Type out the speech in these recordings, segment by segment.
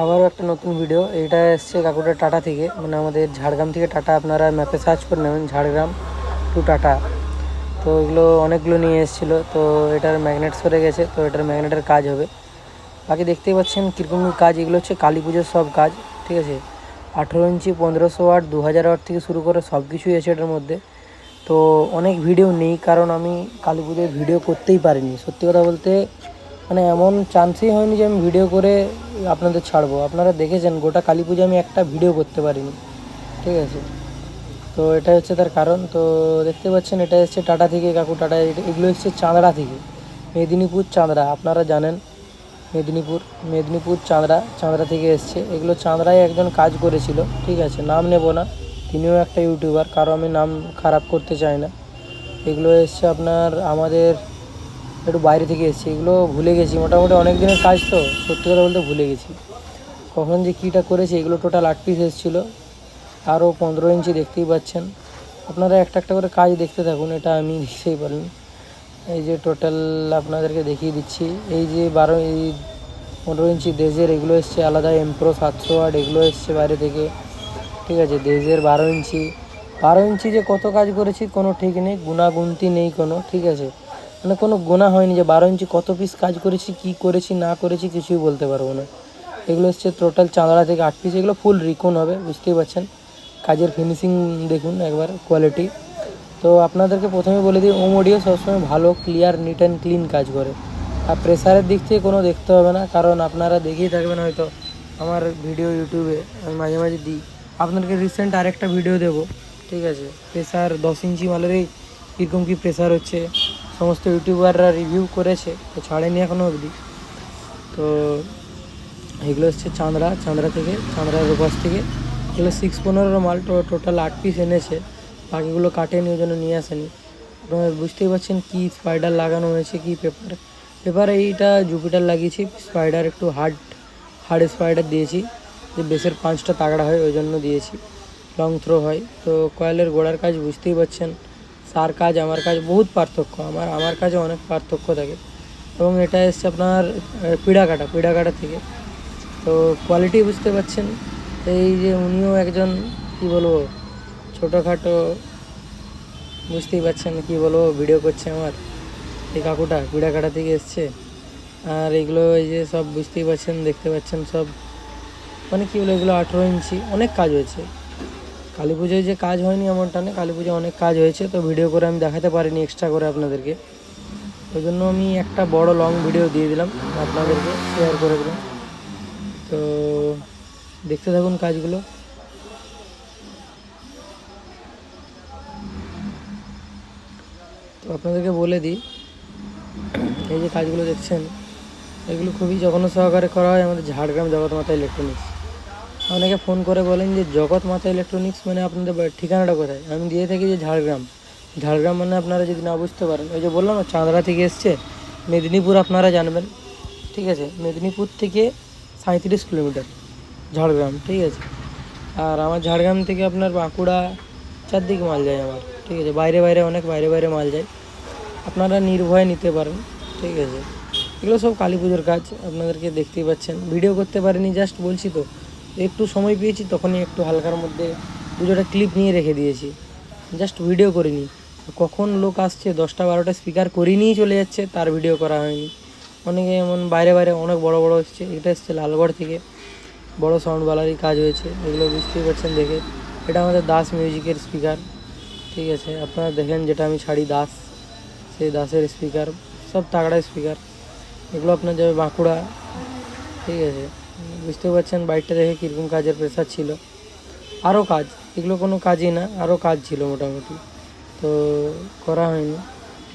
আবারও একটা নতুন ভিডিও এটা এসছে কাকুটা টাটা থেকে। মানে আমাদের ঝাড়গ্রাম থেকে টাটা, আপনারা ম্যাপে সার্চ করে নেবেন ঝাড়গ্রাম টু টাটা। তো এগুলো অনেকগুলো নিয়ে এসেছিল। তো এটার ম্যাগনেট সরে গেছে। তো এটার ম্যাগনেটের কাজ হবে। বাকি দেখতেই পাচ্ছেন কীরকম কাজ। এগুলো হচ্ছে কালী পুজোর সব কাজ, ঠিক আছে? আঠেরো ইঞ্চি, পনেরোশো ওয়াট দু হাজার ওয়াট থেকে শুরু করে সব কিছুই আছে এটার মধ্যে। তো অনেক ভিডিও নেই, কারণ আমি কালী পুজোর ভিডিও করতেই পারিনি। সত্যি কথা বলতে মানে এমন চান্সই হয়নি যে আমি ভিডিও করে আপনাদের ছাড়বো। আপনারা দেখেছেন, গোটা কালী পুজো আমি একটা ভিডিও করতে পারিনি। ঠিক আছে? তো এটা হচ্ছে তার কারণ। তো দেখতে পাচ্ছেন, এটা এসছে টাটা থেকে, কাকু টাটা এগুলো এসছে চাঁদড়া থেকে। মেদিনীপুর চাঁদড়া, আপনারা জানেন। মেদিনীপুর মেদিনীপুর চাঁদড়া চাঁদড়া থেকে এসছে। এগুলো চাঁদড়ায় একজন কাজ করেছিল। ঠিক আছে, নাম নেব না। তিনিও একটা ইউটিউবার কারও আমি নাম খারাপ করতে চাই না। এগুলো এসছে আপনার আমাদের একটু বাইরে থেকে এসেছি, এগুলো ভুলে গেছি। মোটামুটি অনেক দিনের কাজ তো, সত্যি কথা বলতে ভুলে গেছি। কখন যে কীটা করেছে, এগুলো টোটাল আট পিস এসেছিল। আরও পনেরো ইঞ্চি দেখতেই পাচ্ছেন। আপনারা একটা একটা করে কাজ দেখতে থাকুন, এটা আমি দেখতেই পারেন এই যে টোটাল আপনাদেরকে দেখিয়ে দিচ্ছি। এই যে বারো, এই পনেরো ইঞ্চি দেজের এগুলো এসছে, আলাদা এমপ্রো সাতশো আট এগুলো এসছে বাইরে থেকে। ঠিক আছে, দেজের বারো ইঞ্চি। বারো ইঞ্চি যে কত কাজ করেছি, কোনো ঠিক নেই গুণাগুনতি নেই কোনো, ঠিক আছে। মানে কোনো গোনা হয়নি যে বারো ইঞ্চি কত পিস কাজ করেছি, কি করেছি, না করেছি কিছুই বলতে পারব না। এগুলো হচ্ছে টোটাল চাঁদড়া থেকে আট পিস এগুলো ফুল রিকন হবে, বুঝতেই পারছেন? কাজের ফিনিশিং দেখুন একবার কোয়ালিটি তো আপনাদেরকে প্রথমে বলে দিই, ওম অডিও সবসময় ভালো ক্লিয়ার নিট অ্যান্ড ক্লিন কাজ করে। আর প্রেসারের দিক থেকে কোনো দেখতে হবে না, কারণ আপনারা দেখেই থাকবেন হয়তো আমার ভিডিও ইউটিউবে আমি মাঝে মাঝে দিই। আপনাদেরকে রিসেন্ট আরেকটা ভিডিও দেবো, ঠিক আছে? প্রেসার দশ ইঞ্চি মালেরই কীরকম কী প্রেসার হচ্ছে? সমস্ত ইউটিউবাররা রিভিউ করেছে, তো ছাড়েনি এখনও অবধি। তো এগুলো হচ্ছে চাঁদড়া চাঁদড়া থেকে চাঁদড়ার উপাস থেকে। এগুলো সিক্স পনেরো মাল তো টোটাল আট পিস এনেছে। বাকিগুলো কাটেনি ওই জন্য নিয়ে আসেনি। আপনারা বুঝতেই পারছেন কী স্পাইডার লাগানো হয়েছে, কী পেপার পেপার এইটা জুপিটার লাগিয়েছি স্পাইডার একটু হার্ড হার্ড স্পাইডার দিয়েছি। যে বেসের পাঁচটা তাগড়া হয়, ওই জন্য দিয়েছি। লং থ্রো হয়, তো কয়েলের গোড়ার কাজ বুঝতেই পারছেন। সার কাজ, আমার কাজ বহুত পার্থক্য, আমার আমার কাজে অনেক পার্থক্য থাকে। এবং এটা এসছে আপনার পিড়া কাটা পিড়া কাটা থেকে। তো কোয়ালিটি বুঝতে পারছেন? এই যে উনিও একজন, কি বলব, ছোটোখাটো, বুঝতেই পারছেন কি বলব ভিডিও করছে আমার। এই কাকুটা পিড়া কাটা থেকে এসছে। আর এগুলো এই যে সব বুঝতেই পারছেন, দেখতে পাচ্ছেন সব। মানে কী বলো এগুলো আঠেরো ইঞ্চি, অনেক কাজ হয়েছে। কালী পুজোয় যে কাজ হয়নি এমনটা নেই কালী পুজোয় অনেক কাজ হয়েছে, তো ভিডিও করে আমি দেখাতে পারিনি এক্সট্রা করে আপনাদেরকে। ওই জন্য আমি একটা বড় লং ভিডিও দিয়ে দিলাম, আপনাদেরকে শেয়ার করে দিলাম। তো দেখতে থাকুন কাজগুলো। তো আপনাদেরকে বলে দিই, এই যে কাজগুলো দেখছেন, এগুলো খুবই যত্ন সহকারে করা হয়, আমাদের ঝাড়গ্রাম জগৎমাতা ইলেকট্রনিক্স অনেকে ফোন করে বলেন যে জগৎ মাতা ইলেকট্রনিক্স মানে আপনাদের ঠিকানাটা কোথায়? আমি দিয়ে থাকি যে ঝাড়গ্রাম। ঝাড়গ্রাম মানে আপনারা যদি না বুঝতে পারেন, ওই যে বললাম না চাঁদড়া থেকে এসছে। মেদিনীপুর আপনারা জানবেন। ঠিক আছে? মেদিনীপুর থেকে সাঁত্রিশ কিলোমিটার ঝাড়গ্রাম, ঠিক আছে? আর আমার ঝাড়গ্রাম থেকে আপনার বাঁকুড়া চারদিকে মাল যায় আমার, ঠিক আছে? বাইরে বাইরে অনেক বাইরে বাইরে মাল যায়। আপনারা নির্ভয়ে নিতে পারেন, ঠিক আছে? এগুলো সব কালী পুজোর কাজ, আপনাদেরকে দেখতেই পাচ্ছেন। ভিডিও করতে পারিনি জাস্ট বলছি তো। একটু সময় পেয়েছি, তখনই একটু হালকার মধ্যে দুটোটা ক্লিপ নিয়ে রেখে দিয়েছি। জাস্ট ভিডিও করিনি। কখন লোক আসছে, দশটা বারোটা স্পিকার করিয়ে নিয়ে চলে যাচ্ছে, তার ভিডিও করা হয়নি। অনেকে এমন বাইরে বাইরে অনেক বড় বড় এসছে, এটা এসছে লালগড় থেকে। বড় সাউন্ডওয়ালারই কাজ হয়েছে, এগুলো বুঝতেই পারছেন দেখে। এটা আমাদের দাস মিউজিকের স্পিকার ঠিক আছে, আপনারা দেখেন যেটা আমি ছাড়ি দাস, সেই দাসের স্পিকার সব তাগড়া স্পিকার এগুলো আপনার যাবে বাঁকুড়া। ঠিক আছে। বুঝতে পারছেন বাইকটা দেখে কীরকম কাজের প্রেশার ছিল। আরও কাজ, এগুলো কোনো কাজই না আরও কাজ ছিল মোটামুটি। তো করা হয়নি।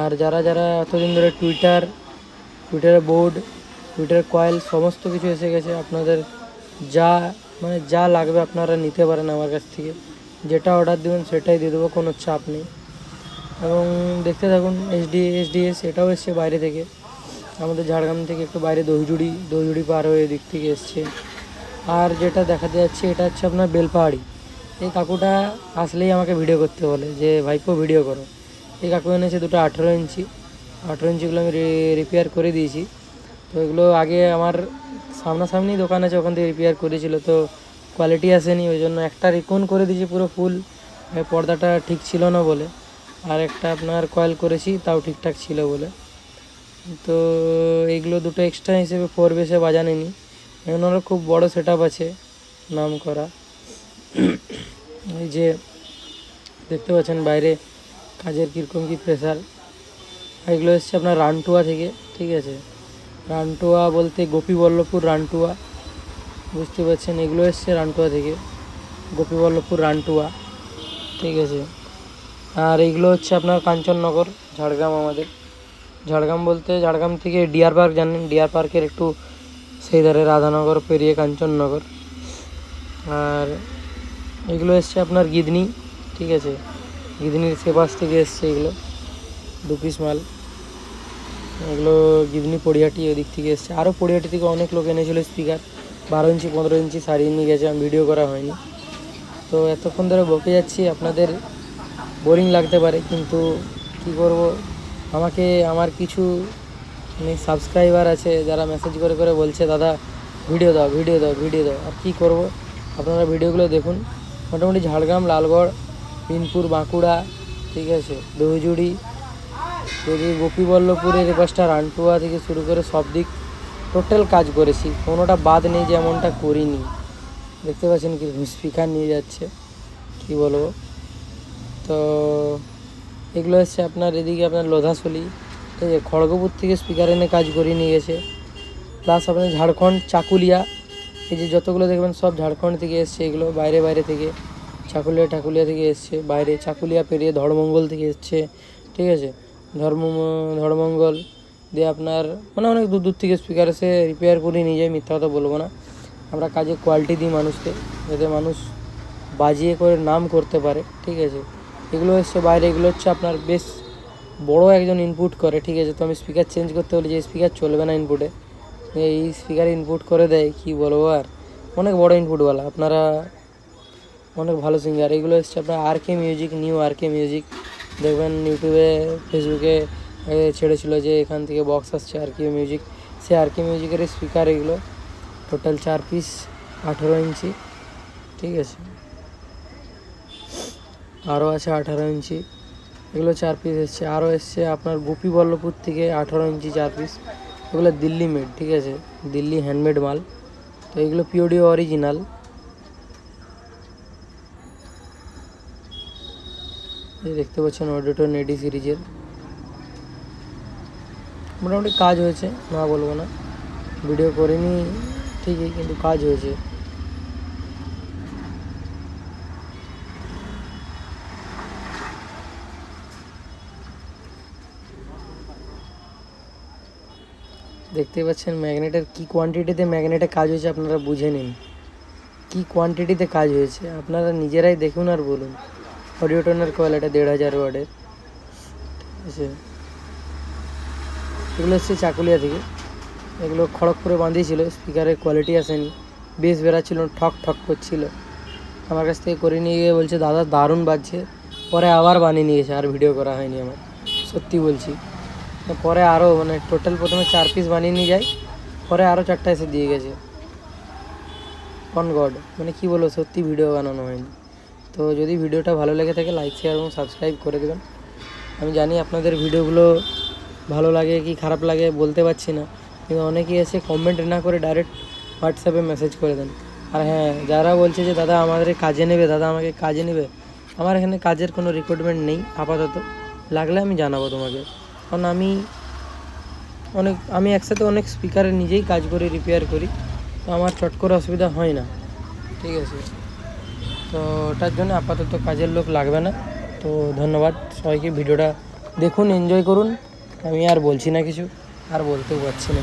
আর যারা যারা এতদিন ধরে টুইটার টুইটারের বোর্ড টুইটার কয়েল সমস্ত কিছু এসে গেছে, আপনাদের যা মানে যা লাগবে আপনারা নিতে পারেন আমার কাছ থেকে। যেটা অর্ডার দেবেন, সেটাই দিয়ে দেবো, কোনো চাপ নেই। এবং দেখতে থাকুন এইচডি এইচডিএস এটাও এসছে বাইরে থেকে। আমাদের ঝাড়গ্রাম থেকে একটু বাইরে দহিজুড়ি দহিজুড়ি পার হয়ে এদিক থেকে এসছে। আর যেটা দেখাতে যাচ্ছে, এটা হচ্ছে আপনার বেলপাহাড়ি। এই কাকুটা আসলেই আমাকে ভিডিও করতে বলে যে, ভাইপো ভিডিও করো। এই কাকু এনেছে দুটো আঠেরো ইঞ্চি। আঠেরো ইঞ্চিগুলো আমি রিপেয়ার করে দিয়েছি। তো এগুলো আগে আমার সামনাসামনি দোকান আছে, ওখান থেকে রিপেয়ার করেছিল। তো কোয়ালিটি আসেনি, ওই জন্য একটা রিকন করে দিয়েছি পুরো ফুল পর্দাটা ঠিক ছিল না বলে। আর একটা আপনার কয়েল করেছি, তাও ঠিকঠাক ছিল বলে। তো এইগুলো দুটো এক্সট্রা হিসেবে ফোর বেসে বাজানো নি ওনারও খুব বড় সেট আছে নাম করা। এই যে দেখতে পাচ্ছেন বাইরে কাজের কীরকম কী প্রেশার এগুলো এসছে আপনার রানটুয়া থেকে, ঠিক আছে? রানটুয়া বলতে গোপীবল্লভপুর রানটুয়া। বুঝতে পারছেন? এগুলো এসছে রানটুয়া থেকে। গোপীবল্লভপুর রানটুয়া, ঠিক আছে? আর এইগুলো হচ্ছে আপনার কাঞ্চননগর, ঝাড়গ্রাম আমাদের। ঝাড়গ্রাম বলতে ঝাড়গ্রাম থেকে ডিয়ার পার্ক জানেন, ডিয়ার পার্কের একটু সেই ধারে রাধানগর, পেরিয়ে কাঞ্চননগর। আর এগুলো এসছে আপনার গিদনি, ঠিক আছে? গিদনির সেপাস থেকে এসছে এগুলো, দু পিস মাল। এগুলো গিদনি পড়িয়াটি ওদিক থেকে এসছে। আরও পড়িয়াটি থেকে অনেক লোক এনেছিল স্পিকার বারো ইঞ্চি, পনেরো ইঞ্চি সারিয়ে নিয়ে গেছে, আমি ভিডিও করা হয়নি। তো এতক্ষণ ধরে বকে যাচ্ছি, আপনাদের বোরিং লাগতে পারে, কিন্তু কি করব? আমাকে আমার কিছু সাবস্ক্রাইবার আছে, যারা মেসেজ করে করে বলছে, দাদা ভিডিও দাও ভিডিও দাও ভিডিও দাও। আর কী করব? আপনারা ভিডিওগুলো দেখুন। মোটামুটি ঝাড়গ্রাম, লালগড় বিনপুর বাঁকুড়া, ঠিক আছে দহিজুড়ি যদি গোপীবল্লভপুরের এপাশটা রানটুয়া থেকে শুরু করে সব দিক টোটাল কাজ করেছি। কোনোটা বাদ নেই যে এমনটা করিনি। দেখতে পাচ্ছেন কি, স্পিকার নিয়ে যাচ্ছে, কি বলব? তো এগুলো হচ্ছে আপনার এদিকে আপনার লোধাশলি ঠিক আছে, খড়গপুর থেকে স্পিকার এনে কাজ করিয়ে নিয়ে গেছে। প্লাস আপনার ঝাড়খণ্ড, চাকুলিয়া, এই যে যতগুলো দেখবেন সব ঝাড়খণ্ড থেকে এসছে, এগুলো বাইরে বাইরে থেকে, চাকুলিয়া, ঠাকুলিয়া থেকে এসছে, বাইরে চাকুলিয়া পেরিয়ে ধর্মঙ্গল থেকে এসছে, ঠিক আছে ধর্ম ধর্মঙ্গল দিয়ে আপনার মানে অনেক দূর দূর থেকে স্পিকার এসে রিপেয়ার করে নিয়ে যায়, মিথ্যা কথা বলব না। আমরা কাজে কোয়ালিটি দিই মানুষকে, যাতে মানুষ বাজিয়ে করে নাম করতে পারে, ঠিক আছে। এগুলো হচ্ছে বাইরে, এগুলো হচ্ছে আপনার বেশ বড় একজন ইনপুট করে, ঠিক আছে? তো আমি স্পিকার চেঞ্জ করতে বলি যে স্পিকার চলবে না ইনপুটে এই স্পিকার ইনপুট করে দেয়, কি বলব আর? অনেক বড় ইনপুটওয়ালা আপনারা অনেক ভালো সিঙ্গার এগুলো হচ্ছে আপনার R K music new R K music দেখবেন ইউটিউবে ফেসবুকে ছেড়েছিল যে, এখান থেকে বক্স আসছে আর কে মিউজিক সে আর কে মিউজিকের স্পিকার এগুলো টোটাল চার পিস আঠেরো ইঞ্চি, ঠিক আছে? আরও আছে আঠারো ইঞ্চি। এগুলো চার পিস এসছে। আরও এসছে আপনার গোপী বল্লভপুর থেকে আঠারো ইঞ্চি চার পিস এগুলো দিল্লি মেড ঠিক আছে? দিল্লি হ্যান্ডমেড মাল। তো এগুলো পিওডিও অরিজিনাল দেখতে পাচ্ছেন অডিটো নেডি সিরিজের। মোটামুটি কাজ হয়েছে, না বলব না। ভিডিও করিনি ঠিকই, কিন্তু কাজ হয়েছে। দেখতে পাচ্ছেন, ম্যাগনেটের কি কোয়ান্টিটিতে ম্যাগনেটে কাজ হয়েছে আপনারা বুঝে নিন। কি কোয়ান্টিটিতে কাজ হয়েছে, আপনারা নিজেরাই দেখুন আর বলুন। অডিওটনের কয়েল এটা দেড় হাজার ওয়ার্ডের ঠিক আছে? এগুলো এসছে চাকুলিয়া থেকে। এগুলো খড়গপুরে বাঁধিয়েছিল স্পিকারের কোয়ালিটি আসেনি। বেশ বেরাচ্ছিল ঠক ঠক করছিল। আমার কাছ থেকে করে নিয়ে গিয়ে বলছে, দাদা, দারুণ বাজছে। পরে আবার বানিয়ে নিয়েছে আর ভিডিও করা হয়নি আমার। সত্যি বলছি। পরে আরও মানে টোটাল প্রথমে চার পিস বানিয়ে নিয়ে যায় পরে আরও চারটা এসে দিয়ে গেছে। অন গড মানে কি বলব, সত্যি ভিডিও বানানো হয়নি। তো যদি ভিডিওটা ভালো লেগে থাকে লাইক শেয়ার এবং সাবস্ক্রাইব করে দেবেন। আমি জানি আপনাদের ভিডিওগুলো ভালো লাগে কি খারাপ লাগে, বলতে পারছি না। কিন্তু অনেকেই এসে কমেন্ট না করে ডাইরেক্ট হোয়াটসঅ্যাপে মেসেজ করে দেন। আর হ্যাঁ যারা বলছে যে, দাদা, আমাদের কাজে নেবে, দাদা, আমাকে কাজে নেবে। আমার এখানে কাজের কোনো রিক্রুটমেন্ট নেই, আপাতত। লাগলে আমি জানাব তোমাকে। কারণ আমি অনেক, আমি একসাথে অনেক স্পিকারে নিজেই কাজ করি রিপেয়ার করি, তো আমার চট করে অসুবিধা হয় না। ঠিক আছে? তো ওটার জন্য আপাতত কাজের লোক লাগবে না। তো ধন্যবাদ সবাইকে, ভিডিওটা দেখুন এনজয় করুন। আমি আর বলছি না কিছু, আর বলতেও পারছি না।